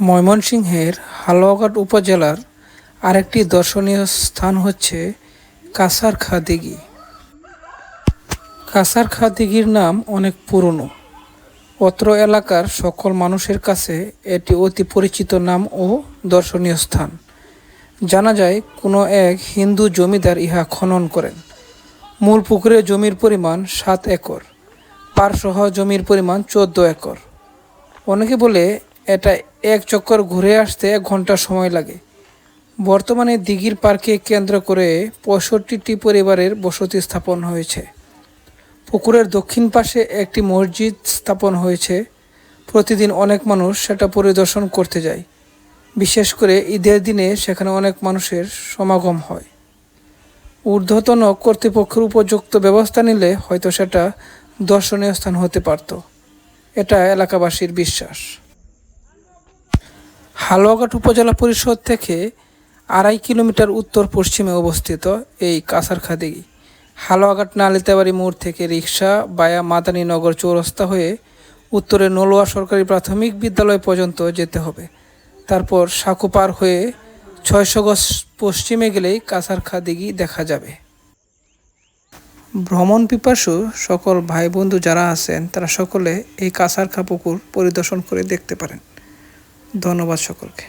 ময়মনসিংহের হালুয়াঘাট উপজেলার আরেকটি দর্শনীয় স্থান হচ্ছে কাসারখা দিঘি কাসারখা দিঘির নাম অনেক পুরনো। অত্র এলাকার সকল মানুষের কাছে এটি অতি পরিচিত নাম ও দর্শনীয় স্থান। জানা যায়, কোনো এক হিন্দু জমিদার ইহা খনন করেন। মূল পুকুরে জমির পরিমাণ সাত একর। পারসহ জমির পরিমাণ চোদ্দ একর। অনেকে বলে এটা এক চক্কর ঘুরে আসতে এক ঘণ্টা সময় লাগে। বর্তমানে দিঘির পার্কে কেন্দ্র করে পঁয়ষট্টিটি পরিবারের বসতি স্থাপন হয়েছে। পুকুরের দক্ষিণ পাশে একটি মসজিদ স্থাপন হয়েছে। প্রতিদিন অনেক মানুষ সেটা পরিদর্শন করতে যায়। বিশেষ করে ঈদের দিনে সেখানে অনেক মানুষের সমাগম হয়। ঊর্ধ্বতন কর্তৃপক্ষের উপযুক্ত ব্যবস্থা নিলে হয়তো সেটা দর্শনীয় স্থান হতে পারত। এটা এলাকাবাসীর বিশ্বাস। হালুয়াঘাট উপজেলা পরিষদ থেকে আড়াই কিলোমিটার উত্তর পশ্চিমে অবস্থিত এই কাসারখা দিঘি। হালুয়াঘাট নালিতাবাড়ি মোড় থেকে রিক্সা বায়া মাদানীনগর চৌরাস্তা হয়ে উত্তরে নলোয়া সরকারি প্রাথমিক বিদ্যালয় পর্যন্ত যেতে হবে। তারপর সাঁকু পার হয়ে ছয়শো গজ পশ্চিমে গেলেই কাসারখা দিঘি দেখা যাবে। ভ্রমণ পিপাসু সকল ভাই বন্ধু যারা আছেন, তারা সকলে এই কাসারখা পুকুর পরিদর্শন করে দেখতে পারেন। ধন্যবাদ সকলকে।